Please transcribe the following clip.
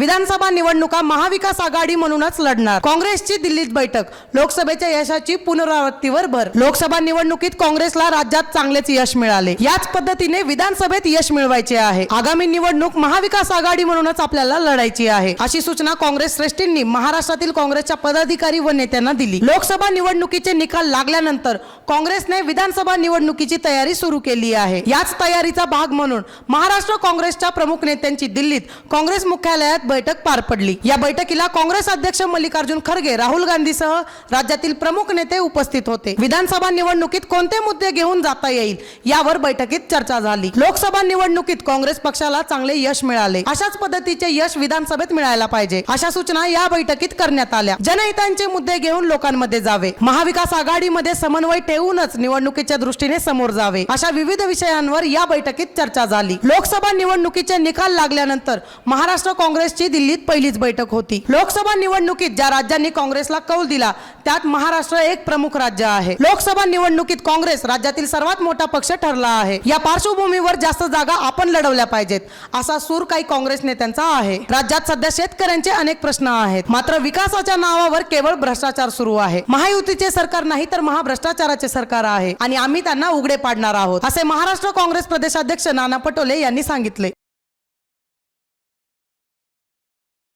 विधानसभा निवडणुका महाविकास आघाडी म्हणूनच लढणार. काँग्रेसची दिल्लीत बैठक. लोकसभेच्या यशाची पुनरावृत्तीवर भर. लोकसभा निवडणुकीत काँग्रेसला राज्यात चांगलेच यश मिळाले. याच पद्धतीने विधानसभेत यश मिळवायचे आहे. आगामी निवडणूक महाविकास आघाडी म्हणूनच आपल्याला लढायची आहे. अशी सूचना काँग्रेस श्रेष्ठींनी महाराष्ट्रातील काँग्रेसच्या पदाधिकारी व नेत्यांना दिली. लोकसभा निवडणुकीचे निकाल लागल्यानंतर काँग्रेसने विधानसभा निवडणुकीची तयारी सुरू केली आहे. याच तयारीचा भाग म्हणून महाराष्ट्र काँग्रेसच्या प्रमुख नेत्यांची दिल्लीत काँग्रेस मुख्यालयात बैठक पार पडली. या बैठकीला काँग्रेस अध्यक्ष मल्लिकार्जुन खरगे राहुल गांधीसह राज्यातील प्रमुख नेते उपस्थित होते. विधानसभा निवडणुकीत कोणते मुद्दे घेऊन जाता येईल यावर बैठकीत चर्चा झाली. लोकसभा निवडणुकीत काँग्रेस पक्षाला चांगले यश मिळाले. अशाच पद्धतीचे यश विधानसभेत मिळायला पाहिजे अशा सूचना या बैठकीत करण्यात आल्या. जनहितांचे मुद्दे घेऊन लोकांमध्ये जावे. महाविकास आघाडीमध्ये समन्वय ठेवूनच निवडणुकीच्या दृष्टीने समोर जावे अशा विविध विषयांवर या बैठकीत चर्चा झाली. लोकसभा निवडणुकीचे निकाल लागल्यानंतर महाराष्ट्र काँग्रेस काँग्रेसची दिल्लीत पहिलीच बैठक होती. लोकसभा निवडणुकीत ज्या राज्यांनी काँग्रेसला कौल दिला त्यात महाराष्ट्र एक प्रमुख राज्य आहे. लोकसभा निवडणुकीत काँग्रेस राज्यातील सर्वात मोठा पक्ष ठरला आहे. या पार्श्वभूमीवर जास्त जागा आपण लढवल्या पाहिजेत असा सूर काही काँग्रेस नेत्यांचा आहे. राज्यात सध्या शेतकऱ्यांचे अनेक प्रश्न आहेत. मात्र विकासाच्या नावावर केवळ भ्रष्टाचार सुरू आहे. महायुतीचे सरकार नाही तर महाभ्रष्टाचाराचे सरकार आहे आणि आम्ही त्यांना उघडे पाडणार आहोत असे महाराष्ट्र काँग्रेस प्रदेशाध्यक्ष नाना पटोले यांनी सांगितले.